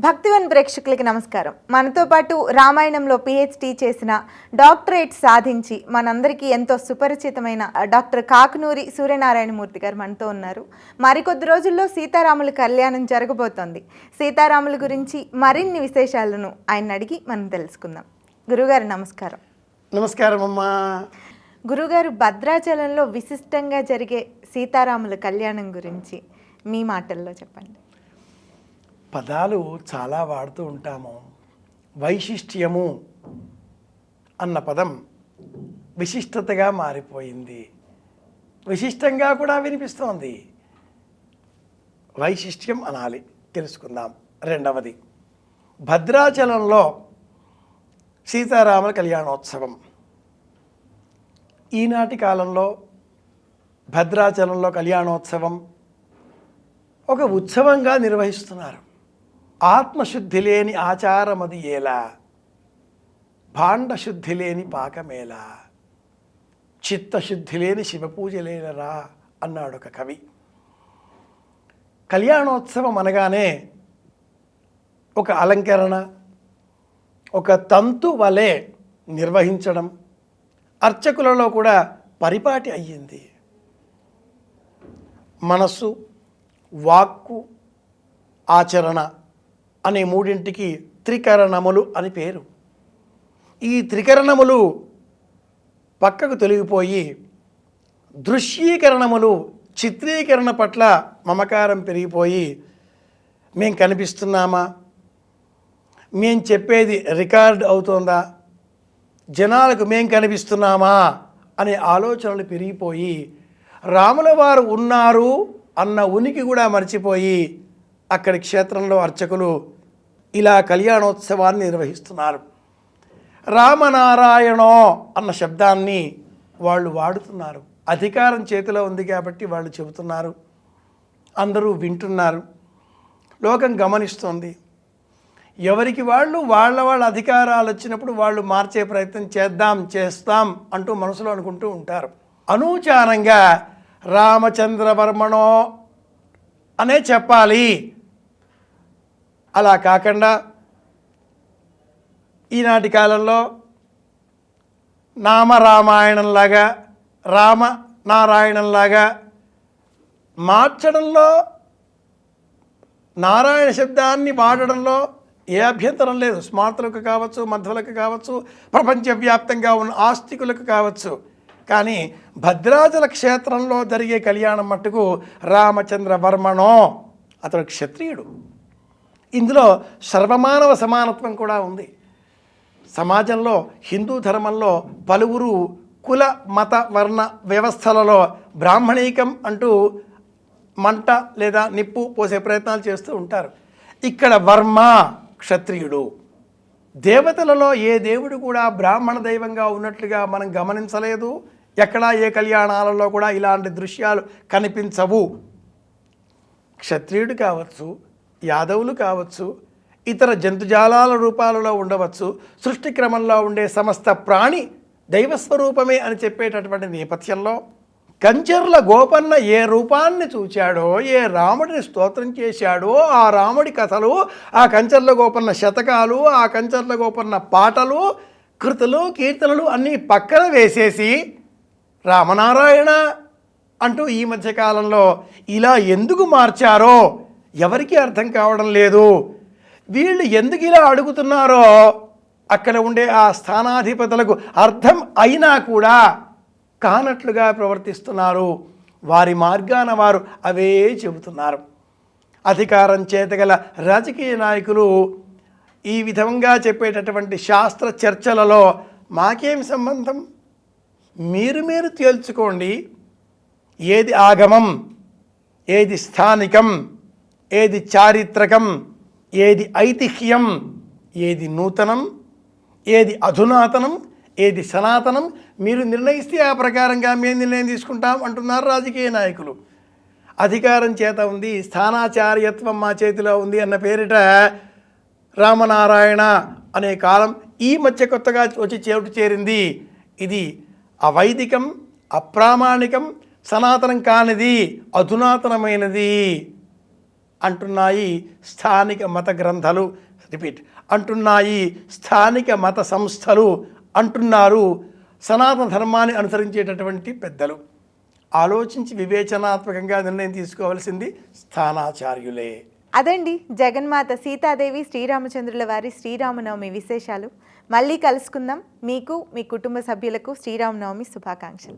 భక్తివన్ ప్రేక్షకులకి నమస్కారం. మనతో పాటు రామాయణంలో పిహెచ్డి చేసిన డాక్టరేట్ సాధించి మనందరికీ ఎంతో సుపరిచితమైన డాక్టర్ కాకునూరి సూర్యనారాయణమూర్తి గారు మనతో ఉన్నారు. మరికొద్ది రోజుల్లో సీతారాముల కళ్యాణం జరగబోతోంది. సీతారాముల గురించి మరిన్ని విశేషాలను ఆయన అడిగి మనం తెలుసుకుందాం. గురుగారు నమస్కారం. నమస్కారం అమ్మా. గురుగారు భద్రాచలంలో విశిష్టంగా జరిగే సీతారాముల కళ్యాణం గురించి మీ మాటల్లో చెప్పండి. పదాలు చాలా వాడుతూ ఉంటాము. వైశిష్ట్యము అన్న పదం విశిష్టతగా మారిపోయింది. విశిష్టంగా కూడా వినిపిస్తోంది. వైశిష్ట్యం అనాలి. తెలుసుకుందాం. రెండవది. భద్రాచలంలో సీతారాముల కళ్యాణోత్సవం. ఈనాటి కాలంలో భద్రాచలంలో కళ్యాణోత్సవం ఒక ఉత్సవంగా నిర్వహిస్తున్నారు. ఆత్మశుద్ధి లేని ఆచారమది ఏలా భాండశుద్ధి లేని పాకమేలా చిత్తశుద్ధి లేని శివపూజలేనరా అన్నాడు ఒక కవి. కళ్యాణోత్సవం అనగానే ఒక అలంకరణ ఒక తంతు వలె నిర్వహించడం అర్చకులలో కూడా పరిపాటి అయ్యింది. మనస్సు వాక్కు ఆచరణ అనే మూడింటికి త్రికరణములు అని పేరు. ఈ త్రికరణములు పక్కకు తొలగిపోయి దృశ్యీకరణములు చిత్రీకరణ పట్ల మమకారం పెరిగిపోయి మేం కనిపిస్తున్నామా? మేం చెప్పేది రికార్డ్ అవుతోందా? జనాలకు మేం కనిపిస్తున్నామా? అనే ఆలోచనలు పెరిగిపోయి రాముల వారు ఉన్నారు అన్న ఉనికి కూడా మర్చిపోయి అక్కడి క్షేత్రంలో అర్చకులు ఇలా కళ్యాణోత్సవాన్ని నిర్వహిస్తున్నారు. రామనారాయణో అన్న శబ్దాన్ని వాళ్ళు వాడుతున్నారు. అధికారం చేతిలో ఉంది కాబట్టి వాళ్ళు చెబుతున్నారు. అందరూ వింటున్నారు. లోకం గమనిస్తోంది. ఎవరికి వాళ్ళు వాళ్ళ వాళ్ళ అధికారాలు వచ్చినప్పుడు వాళ్ళు మార్చే ప్రయత్నం చేద్దాం చేస్తాం అంటూ మనసులో అనుకుంటూ ఉంటారు. అనూచారంగా రామచంద్రవర్మణో అనే చెప్పాలి. అలా కాకుండా ఈనాటి కాలంలో నామరామాయణంలాగా రామ నారాయణంలాగా మార్చడంలో నారాయణ శబ్దాన్ని వాడడంలో ఏ అభ్యంతరం లేదు. స్మార్తులకు కావచ్చు మధ్వలకు కావచ్చు ప్రపంచవ్యాప్తంగా ఉన్న ఆస్తికులకు కావచ్చు. కానీ భద్రాచల క్షేత్రంలో జరిగే కళ్యాణం మట్టుకు రామచంద్ర వర్మణో అతడు క్షత్రియుడు. ఇందులో సర్వమానవ సమానత్వం కూడా ఉంది. సమాజంలో హిందూ ధర్మంలో పలువురు కుల మత వర్ణ వ్యవస్థలలో బ్రాహ్మణీకం అంటూ మంట లేదా నిప్పు పోసే ప్రయత్నాలు చేస్తూ ఉంటారు. ఇక్కడ వర్మ క్షత్రియుడు. దేవతలలో ఏ దేవుడు కూడా బ్రాహ్మణ దైవంగా ఉన్నట్లుగా మనం గమనించలేదు. ఎక్కడా ఏ కళ్యాణాలలో కూడా ఇలాంటి దృశ్యాలు కనిపించవు. క్షత్రియుడు కావచ్చు యాదవులు కావచ్చు ఇతర జంతుజాలాల రూపాలలో ఉండవచ్చు సృష్టి క్రమంలో ఉండే సమస్త ప్రాణి దైవస్వరూపమే అని చెప్పేటటువంటి నేపథ్యంలో కంచర్ల గోపన్న ఏ రూపాన్ని చూచాడో ఏ రాముడిని స్తోత్రం చేశాడో ఆ రాముడి కథలు ఆ కంచర్ల గోపన్న శతకాలు ఆ కంచర్ల గోపన్న పాటలు కృతులు కీర్తనలు అన్నీ పక్కన వేసేసి రామనారాయణ అంటూ ఈ మధ్యకాలంలో ఇలా ఎందుకు మార్చారో ఎవరికీ అర్థం కావడం లేదు. వీళ్ళు ఎందుకు ఇలా అడుగుతున్నారో అక్కడ ఉండే ఆ స్థానాధిపతులకు అర్థం అయినా కూడా కానట్లుగా ప్రవర్తిస్తున్నారు. వారి మార్గాన వారు అవే చెబుతున్నారు. అధికారం చేతగల రాజకీయ నాయకులు ఈ విధంగా చెప్పేటటువంటి శాస్త్ర చర్చలలో మాకేం సంబంధం? మీరు మీరు తేల్చుకోండి. ఏది ఆగమం? ఏది స్థానికం? ఏది చారిత్రకం ఏది ఐతిహ్యం ఏది నూతనం ఏది అధునాతనం ఏది సనాతనం మీరు నిర్ణయిస్తే ఆ ప్రకారంగా మేము నిర్ణయం తీసుకుంటాం అంటున్నారు రాజకీయ నాయకులు. అధికారం చేత ఉంది స్థానాచార్యత్వం మా చేతిలో ఉంది అన్న పేరిట రామనారాయణ అనే కాలం ఈ మధ్య కొత్తగా వచ్చి చేటు చేరింది. ఇది అవైదికం అప్రామాణికం సనాతనం కానిది అధునాతనమైనది. అంటున్నాయి స్థానిక మత గ్రంథాలు. రిపీట్. అంటున్నాయి స్థానిక మత సంస్థలు అంటున్నారు సనాతన ధర్మాన్ని అనుసరించేటటువంటి పెద్దలు. ఆలోచించి వివేచనాత్మకంగా నిర్ణయం తీసుకోవాల్సింది స్థానాచార్యులే. అదండి జగన్మాత సీతాదేవి శ్రీరామచంద్రుల వారి శ్రీరామనవమి విశేషాలు. మళ్ళీ కలుసుకుందాం. మీకు మీ కుటుంబ సభ్యులకు శ్రీరామనవమి శుభాకాంక్షలు.